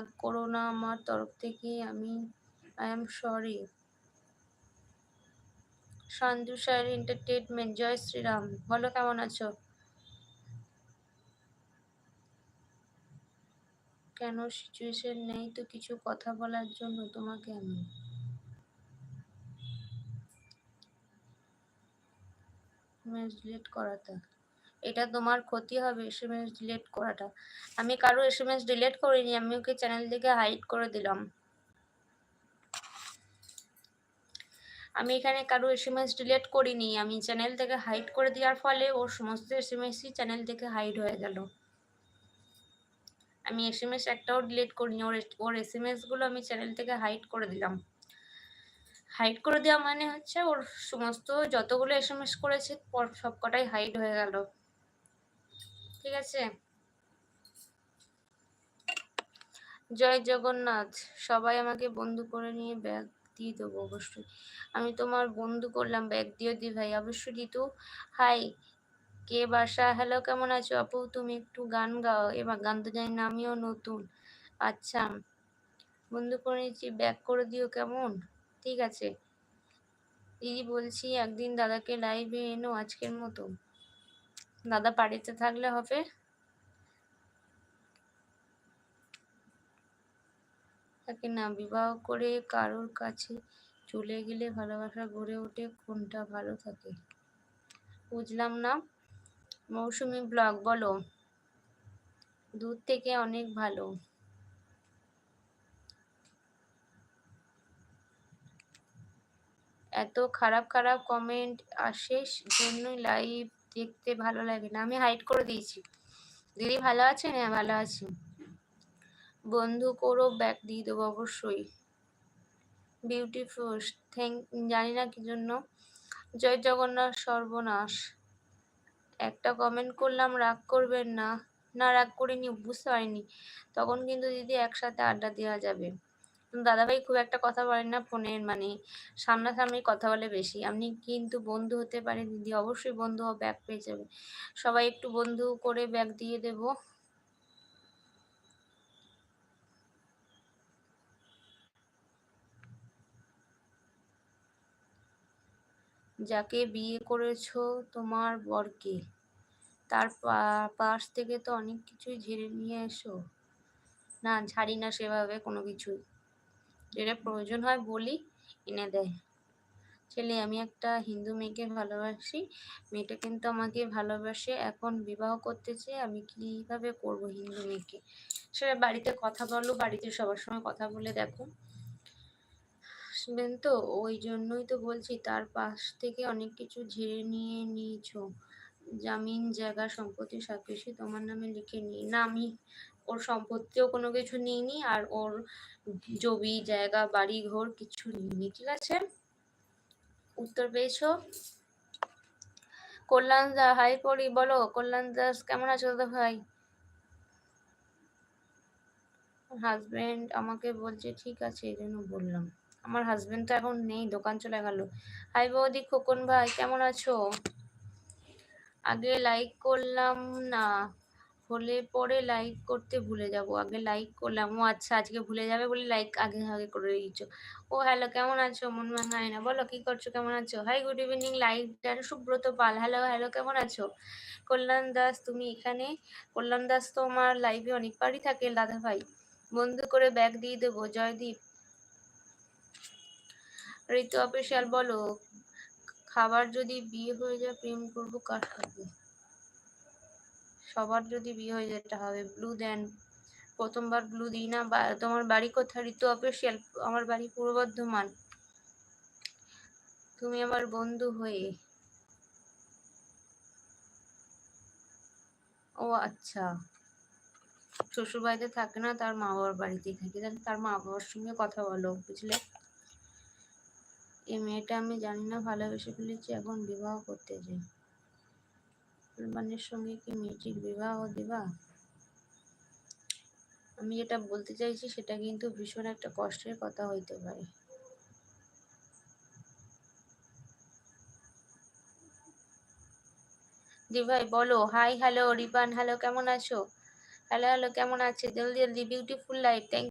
রাগ করো না আমার তরফ থেকে, আমি I am sorry Sanju sir entertainment জয় শ্রীরাম। বলো কেমন আছো? কেন সিচুয়েশন নেই? তো কিছু কথা বলার জন্য তোমাকে আমি। ডিলিট করাটা এটা তোমার ক্ষতি হবে এসএমএস ডিলেট করাটা। আমি কারও এস এম এস ডিলেট করিনি, আমি ওকে চ্যানেল থেকে হাইড করে দিলাম। আমি এখানে কারও এস এম এস ডিলেট করিনি, আমি চ্যানেল থেকে হাইড করে দেওয়ার ফলে ওর সমস্ত এসএমএসই চ্যানেল থেকে হাইড হয়ে গেল। আমি এস এম এস একটাও ডিলিট করিনি, ওর ওর এস এম এসগুলো আমি চ্যানেল থেকে হাইড করে দিলাম। হাইড করে দেওয়া মানে হচ্ছে ওর সমস্ত যতগুলো এস এম এস করেছে সব কটাই হাইড হয়ে গেল। ঠিক আছে? জয় জগন্নাথ, সবাই আমাকে বন্ধু করে নিয়ে ব্যাগ দিয়ে দেবো অবশ্যই। আমি তোমার বন্ধু করলাম, ব্যাগ দিয়ে দি ভাই। অবশ্যই দিতু হাই, কে বাসা? হ্যালো কেমন আছো? আপু, তুমি একটু গান গাও। এবার গান তো জানি না, আমিও নতুন। আচ্ছা বন্ধু করে নিচ্ছি ব্যাক করে দিও কেমন? ঠিক আছে। দিদি বলছি, একদিন দাদাকে লাইভে এনো আজকের মতো। দাদা বাড়িতে থাকলে হবে। তাকে না বিবাহ করে কারোর কাছে চলে গেলে ভালোবাসা গড়ে ওঠে কোনটা ভালো থাকে? বুঝলাম না। মৌসুমি ব্লগ, বলো। দূর থেকে অনেক ভালো। এত খারাপ খারাপ কমেন্ট আসে জন্যই লাইভ দেখতে ভালো লাগে না। আমি হাইড করে দিয়েছি। দিদি ভালো আছেন হ্যাঁ ভালো আছি। বন্ধু করো ব্যাক দিয়ে দেবো অবশ্যই। বিউটিফুল থ্যাংক জানি না কি জন্য। জয় জগন্নাথ সর্বনাশ। একটা কমেন্ট করলাম, রাগ করবেন না। না, রাগ করিনি, বুঝতে পারিনি। তখন কিন্তু দিদি একসাথে আড্ডা দেওয়া যাবে। দাদাভাই খুব একটা কথা বলেন না ফোনে মানে সামনাসামনি কথা বলে বেশি। আপনি কিন্তু বন্ধু হতে পারেন দিদি অবশ্যই বন্ধু ব্যাগ পেয়ে যাবে। সবাই একটু বন্ধু করে ব্যাগ দিয়ে দেব। যাকে বিয়ে করেছ তোমার বরকে, তার পাশ থেকে তো অনেক কিছুই ঝেড়ে নিয়ে এসো। না ঝাড়ি না সেভাবে কোনো কিছুই। যেটা প্রয়োজন হয় বলি, এনে দেয় ছেলে, আমি একটা হিন্দু মেয়েকে ভালোবাসি। মেয়েটা কিন্তু আমাকে ভালোবাসে। এখন বিবাহ করতেছে আমি কীভাবে করব হিন্দু মেয়েকে? সেটা বাড়িতে কথা বলো, বাড়িতে সবার সময় কথা বলে দেখো। শুনবেন তো? ওই জন্যই তো বলছি, তার পাশ থেকে অনেক কিছু ঝেড়ে নিয়ে নিয়েছো। জামিন, জায়গা, সম্পত্তি সব কিছুই তোমার নামে লিখে নিই না, আমি ওর সম্পত্তিও কোনো কিছু নিইনি আর ওর জমি, জায়গা, বাড়ি, ঘর কিছু নিইনি, ঠিক আছে? উত্তর পেয়েছ? কল্যাণ দা, হাই পড়ি বলো। কল্যাণ দাস কেমন আছো দাদা ভাই? হাজবেন্ড আমাকে বলছে, ঠিক আছে, এই জন্য বললাম। আমার হাজবেন্ড তো এখন নেই, দোকান চলে গেল। হাই বৌদি, খোকন ভাই, কেমন আছো? আগে লাইক করলাম না। হলে পরে লাইক করতে ভুলে যাব। আগে লাইক করলাম, ও আচ্ছা আজকে ভুলে যাবে বলে লাইক আগে আগে করে দিয়েছ। ও হ্যালো কেমন আছো? মন মাঙায় না। বলো, কি করছ? কেমন আছো? Hi good evening like done Subrata Pal. Hello hello কেমন আছো? কল্যাণ দাস, তুমি এখানে? কল্যাণ দাস তো আমার লাইভে অনেকবারই থাকে, দাদা ভাই। বন্ধু করে ব্যাগ দিয়ে দেবো, জয়দীপ। ঋতু অফিসিয়াল বলো, খাবার যদি বিয়ে হয়ে যায়, প্রেম করব কার সাথে সবার যদি বিয়ে হয়ে যেতে হবে ব্লু দেন প্রথমবার ব্লু দিই না তোমার বাড়ি কোথায়? ঋতু অফিসিয়াল আমার বাড়ি পূর্ব বর্ধমান। তুমি আমার বন্ধু হয়ে। ও আচ্ছা। শ্বশুর বাড়িতে থাকে না, তার মা বাবার বাড়িতেই থাকে। তার মা বাবার সঙ্গে কথা বলো, বুঝলে? এই মেয়েটা আমি জানি না, ভালোবেসে ফেলেছি, এখন বিবাহ করতে যাই। সালমানের সঙ্গে কি মেয়েটির বিবাহ দিবা? আমি যেটা বলতে চাইছি সেটা কিন্তু ভীষণ একটা কষ্টের কথা হইতে পারে। দি ভাই, বলো। Hi hello Ripan. হ্যালো কেমন আছো? হ্যালো হ্যালো কেমন আছে? জলদি জলদি বিউটিফুল লাইফ থ্যাংক